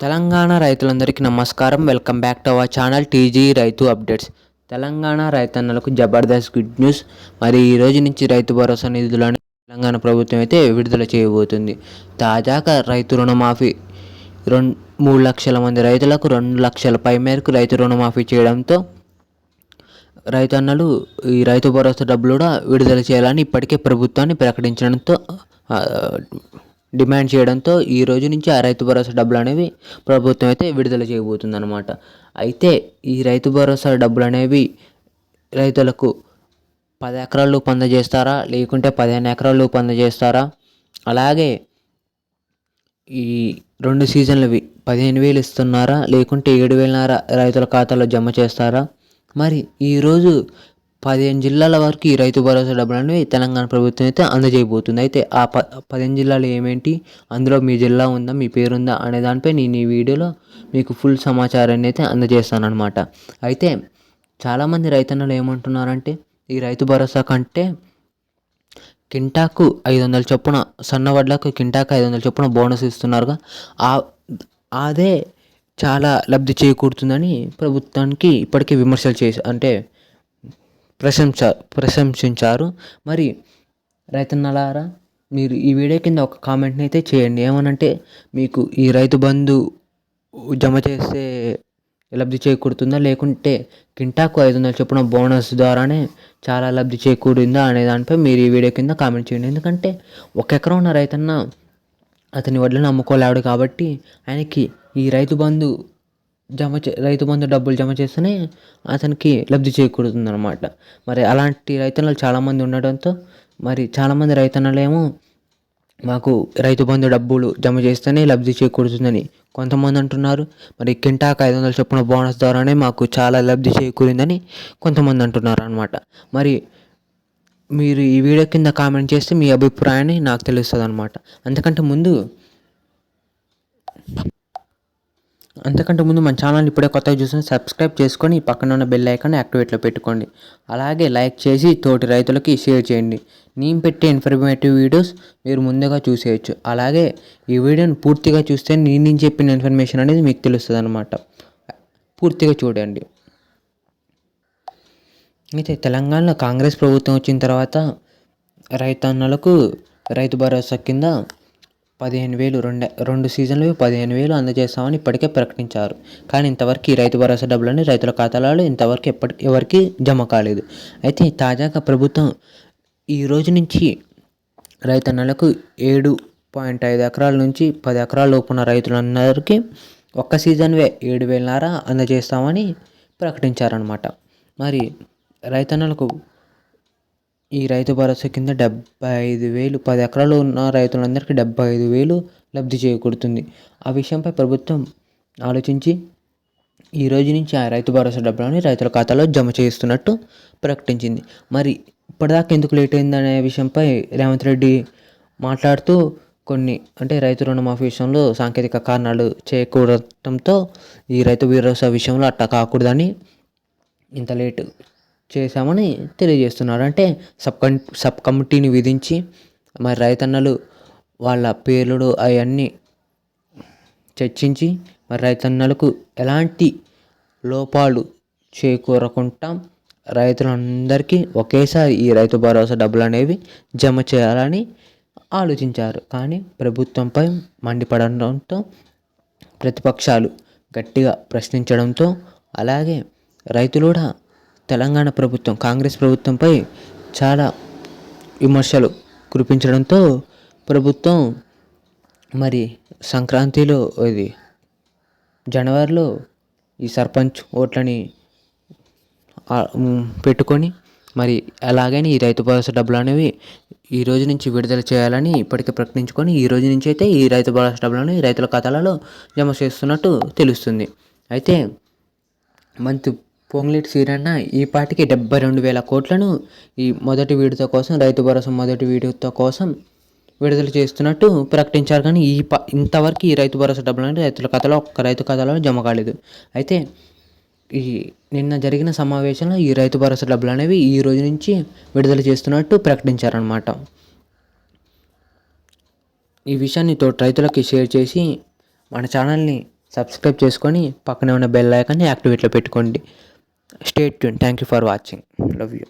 తెలంగాణ రైతులందరికీ నమస్కారం. Welcome back to our channel TG రైతు అప్డేట్స్. తెలంగాణ రైతన్నలకు జబర్దస్త్ గుడ్ న్యూస్. మరి ఈ రోజు నుంచి రైతు భరోసా నిధులను తెలంగాణ ప్రభుత్వం అయితే విడుదల చేయబోతుంది. తాజాగా రైతు రుణమాఫీ రెండు మూడు లక్షల మంది రైతులకు రెండు లక్షల పై మేరకు రైతు రుణమాఫీ చేయడంతో రైతన్నలు ఈ రైతు భరోసా డబ్బులు కూడా విడుదల చేయాలని ఇప్పటికే ప్రభుత్వాన్ని ప్రకటించడంతో డిమాండ్ చేయడంతో ఈ రోజు నుంచి ఆ రైతు భరోసా డబ్బులు అనేవి ప్రభుత్వం అయితే విడుదల చేయబోతుంది అనమాట అయితే ఈ రైతు భరోసా డబ్బులు అనేవి రైతులకు పది ఎకరాలు అందజేస్తారా? లేకుంటే పదిహేను ఎకరాలు అందజేస్తారా? అలాగే ఈ రెండు సీజన్లవి పదిహేను వేలు ఇస్తున్నారా? లేకుంటే ఏడు వేలన్నర రైతుల ఖాతాలో జమ చేస్తారా? మరి ఈరోజు పదిహేను జిల్లాల వరకు ఈ రైతు భరోసా డబ్బులు అనేవి తెలంగాణ ప్రభుత్వం అయితే అందజేయబోతుంది. అయితే ఆ ప పదిహేను జిల్లాలు ఏమేంటి? అందులో మీ జిల్లా ఉందా? మీ పేరు ఉందా అనే దానిపై నేను ఈ వీడియోలో మీకు ఫుల్ సమాచారాన్ని అయితే అందజేస్తాను అనమాట అయితే చాలామంది రైతన్నలు ఏమంటున్నారంటే ఈ రైతు భరోసా కంటే కింటాకు ఐదు వందల చొప్పున సన్న వడ్లకు కింటాకు ఐదు వందల చొప్పున బోనస్ ఇస్తున్నారుగా. ఆ అదే చాలా లబ్ధి చేకూరుతుందని ప్రభుత్వానికి ఇప్పటికే విమర్శలు చేసి అంటే ప్రశంస ప్రశంసించారు. మరి రైతన్నలారా మీరు ఈ వీడియో కింద ఒక కామెంట్ని అయితే చేయండి. ఏమనంటే మీకు ఈ రైతు బంధు జమ చేస్తే లబ్ధి చేకూరుతుందా? లేకుంటే కింటాకు ఐదు వందల చొప్పున బోనస్ ద్వారానే చాలా లబ్ధి చేకూరిందా అనే దానిపై మీరు ఈ వీడియో కింద కామెంట్ చేయండి. ఎందుకంటే ఒక ఎకరం ఉన్న రైతన్న అతని వడ్లను అమ్ముకోలేడు కాబట్టి ఆయనకి ఈ రైతు బంధు జమ చే రైతు బంధు డబ్బులు జమ చేస్తేనే అతనికి లబ్ధి చేకూరుతుంది అనమాట మరి అలాంటి రైతన్నలు చాలామంది ఉండడంతో మరి చాలామంది రైతన్నలేమో మాకు రైతు బంధు డబ్బులు జమ చేస్తేనే లబ్ధి చేకూరుతుందని కొంతమంది అంటున్నారు. మరి కింటాకు ఐదు వందల చొప్పున బోనస్ ద్వారానే మాకు చాలా లబ్ధి చేకూరిందని కొంతమంది అంటున్నారు అనమాట మరి మీరు ఈ వీడియో కింద కామెంట్ చేస్తే మీ అభిప్రాయాన్ని నాకు తెలుస్తుంది అనమాట అంతకంటే ముందు అంతకంటే ముందు మన ఛానల్ ఇప్పుడే కొత్తగా చూసిన సబ్స్క్రైబ్ చేసుకొని పక్కన ఉన్న బెల్ ఐకాన్ యాక్టివేట్లో పెట్టుకోండి. అలాగే లైక్ చేసి తోటి రైతులకి షేర్ చేయండి. నేను పెట్టే ఇన్ఫర్మేటివ్ వీడియోస్ మీరు ముందుగా చూసేయచ్చు. అలాగే ఈ వీడియోని పూర్తిగా చూస్తే నేను నేను చెప్పిన ఇన్ఫర్మేషన్ అనేది మీకు తెలుస్తుంది అనమాట పూర్తిగా చూడండి. అయితే తెలంగాణలో కాంగ్రెస్ ప్రభుత్వం వచ్చిన తర్వాత రైతన్నలకు రైతు భరోసా కింద పదిహేను వేలు రెండు రెండు సీజన్లు పదిహేను వేలు అందజేస్తామని ఇప్పటికే ప్రకటించారు. కానీ ఇంతవరకు ఈ రైతు భరోసా డబ్బులని రైతుల ఖాతాలలో ఇంతవరకు ఎప్పటి ఎవరికి జమ కాలేదు. అయితే తాజాగా ప్రభుత్వం ఈ రోజు నుంచి రైతన్నలకు ఏడు పాయింట్ ఐదు ఎకరాల నుంచి పది ఎకరాల లోపున రైతులందరికీ ఒక్క సీజన్వే ఏడు వేలన్నర అందజేస్తామని ప్రకటించారనమాట మరి రైతన్నలకు ఈ రైతు భరోసా కింద డెబ్బై ఐదు వేలు పది ఎకరాలు ఉన్న రైతులందరికీ డెబ్బై ఐదు వేలు లబ్ధి చేకూరుతుంది. ఆ విషయంపై ప్రభుత్వం ఆలోచించి ఈ రోజు నుంచి ఆ రైతు భరోసా డబ్బులని రైతుల ఖాతాలో జమ చేస్తున్నట్టు ప్రకటించింది. మరి ఇప్పటిదాకా ఎందుకు లేట్ అయిందనే విషయంపై రేవంత్ రెడ్డి మాట్లాడుతూ కొన్ని అంటే రైతు రుణమాఫీ విషయంలో సాంకేతిక కారణాలు చేయకూడటంతో ఈ రైతు భరోసా విషయంలో అట్టా కాకూడదని ఇంత లేట్ చేశామని తెలియజేస్తున్నారు. అంటే సబ్ కం సబ్ కమిటీని విధించి మరి రైతన్నలు వాళ్ళ పేర్లు అవన్నీ చర్చించి మరి రైతన్నలకు ఎలాంటి లోపాలు చేకూరకుండా రైతులందరికీ ఒకేసారి ఈ రైతు భరోసా డబ్బులు అనేవి జమ చేయాలని ఆలోచించారు. కానీ ప్రభుత్వంపై మండిపడడంతో ప్రతిపక్షాలు గట్టిగా ప్రశ్నించడంతో అలాగే రైతులు కూడా తెలంగాణ ప్రభుత్వం కాంగ్రెస్ ప్రభుత్వంపై చాలా విమర్శలు కురిపించడంతో ప్రభుత్వం మరి సంక్రాంతిలో ఇది జనవరిలో ఈ సర్పంచ్ ఓట్లని పెట్టుకొని మరి అలాగని ఈ రైతు భరోసా డబ్బులు అనేవి ఈ రోజు నుంచి విడుదల చేయాలని ఇప్పటికే ప్రకటించుకొని ఈ రోజు నుంచి అయితే ఈ రైతు భరోసా డబ్బులను రైతుల ఖాతాలలో జమ చేస్తున్నట్టు తెలుస్తుంది. అయితే మంత్ పొంగులేటి సీరన్న ఈ పాటికి డెబ్బై రెండు వేల కోట్లను ఈ మొదటి విడత కోసం రైతు భరోసా మొదటి విడత కోసం విడుదల చేస్తున్నట్టు ప్రకటించారు. కానీ ఈ ప ఇంతవరకు ఈ రైతు భరోసా డబ్బులు అనేది రైతుల ఖాతాలో ఒక్క రైతు ఖాతాలో జమ కాలేదు. అయితే ఈ నిన్న జరిగిన సమావేశంలో ఈ రైతు భరోసా డబ్బులు అనేవి ఈ రోజు నుంచి విడుదల చేస్తున్నట్టు ప్రకటించారనమాట ఈ విషయాన్ని తోటి రైతులకి షేర్ చేసి మన ఛానల్ని సబ్స్క్రైబ్ చేసుకొని పక్కనే ఉన్న బెల్ ఐకాన్ని యాక్టివేట్లో పెట్టుకోండి. stay tuned. Thank you for watching. Love you.